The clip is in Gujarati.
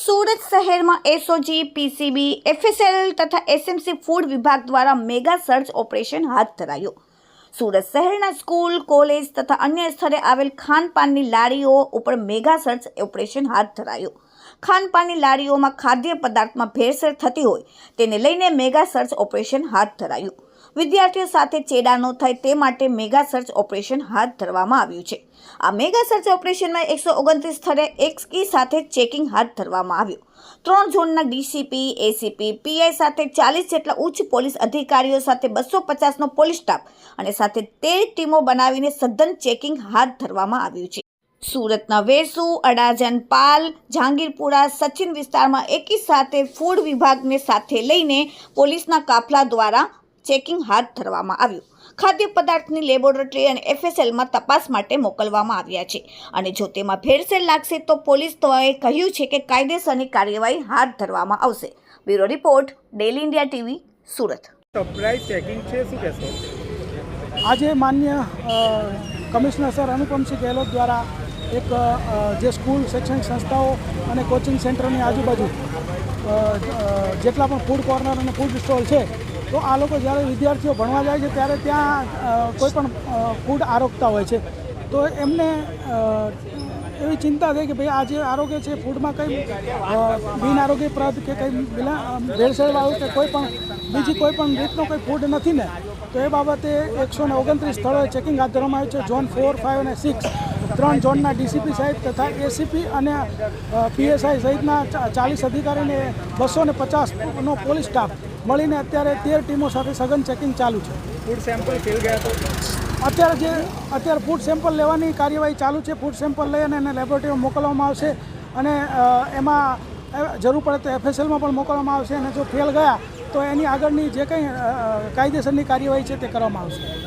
સુરત શહેરમાં એસઓજી, પીસીબી, એફએસએલ તથા એસએમસી ફૂડ વિભાગ દ્વારા મેગા સર્ચ ઓપરેશન હાથ ધરાયું. સુરત શહેરના સ્કૂલ, કોલેજ તથા અન્ય સ્થળે આવેલ ખાનપાનની લારીઓ ઉપર મેગા સર્ચ ઓપરેશન હાથ ધરાયું. ખાનપાનની લારીઓમાં ખાદ્ય પદાર્થમાં ભેળસેળ થતી હોય, તેને લઈને મેગા સર્ચ ઓપરેશન હાથ ધરાયું. વિદ્યાર્થીઓ સાથે ચેડા ન થાય તે માટે મેગા સર્ચ ઓપરેશન હાથ ધરવામાં આવ્યું છે. આ મેગા સર્ચ ઓપરેશનમાં એકસો ઓગણત્રીસ સ્થળે એક્સકી સાથે ચેકિંગ હાથ ધરવામાં આવ્યું. ત્રણ ઝોનના ડીસીપી, એસીપી, પીઆઈ સાથે ચાલીસ જેટલા ઉચ્ચ પોલીસ અધિકારીઓ સાથે બસો પચાસનો પોલીસ સ્ટાફ અને સાથે તેર ટીમો બનાવીને સઘન ચેકિંગ હાથ ધરવામાં આવ્યું છે. સુરતના વેસુ અડાજન પાલ, જહાંગીરપુરા, સચિન વિસ્તારમાં એકી સાથે ફૂડ વિભાગને સાથે લઈને પોલીસના કાફલા દ્વારા ચેકિંગ હાથ ધરવામાં આવ્યું. ખાદ્ય પદાર્થની લેબોરેટરી અને એફએસએલમાં તપાસ માટે મોકલવામાં આવ્યા છે. અને જો તેમાં ભેળસેળ લાગશે તો પોલીસ દ્વારાએ કહ્યું છે કે કાયદેસરની કાર્યવાહી હાથ ધરવામાં આવશે. Bureau report daily India TV Surat. Surprise checking છે શું કહેશો? આજે માન્ય કમિશનર સર અનુપમસિંહ ગેહલોત દ્વારા એક જે સ્કૂલ શૈક્ષણિક સંસ્થાઓ અને કોચિંગ સેન્ટરની આજુબાજુ જેટલા પણ ફૂડ કોર્નર અને ફૂડ સ્ટોલ છે તો આ લોકો જ્યારે વિદ્યાર્થીઓ ભણવા જાય છે ત્યારે ત્યાં કોઈપણ કોઈ પણ ફૂડ આરોગતા હોય છે. તો એમને એવી ચિંતા થઈ કે ભાઈ આ જે આરોગ્ય છે ફૂડમાં કંઈ બિનઆરોગ્યપ્રદ બિન આરોગ્યપ્રદ કે કંઈ ભેળસેળવાળું કે કોઈ પણ, બીજી કોઈ પણ રીતનો કોઈ ફૂડ નથી ને, તો એ બાબતે એકસો ને ઓગણત્રીસ સ્થળોએ ચેકિંગ હાથ ધરવામાં આવ્યું છે. ઝોન ફોર ફાઇવ અને સિક્સ. ત્રણ ઝોનના ડીસીપી સાહેબ તથા એસીપી અને પીએસઆઈ સહિતના ચાલીસ અધિકારીને બસો ને પચાસનો પોલીસ સ્ટાફ મળીને અત્યારે તેર ટીમો સાથે સઘન ચેકિંગ ચાલુ છે. ફૂડ સેમ્પલ ફેલ ગયા તો? અત્યારે જે અત્યારે ફૂડ સેમ્પલ લેવાની કાર્યવાહી ચાલુ છે. ફૂડ સેમ્પલ લઈ અને એને લેબોરેટરીમાં મોકલવામાં આવશે અને એમાં જરૂર પડે તો એફએસએલમાં પણ મોકલવામાં આવશે અને જો ફેલ ગયા તો એની આગળની જે કંઈ કાયદેસરની કાર્યવાહી છે તે કરવામાં આવશે.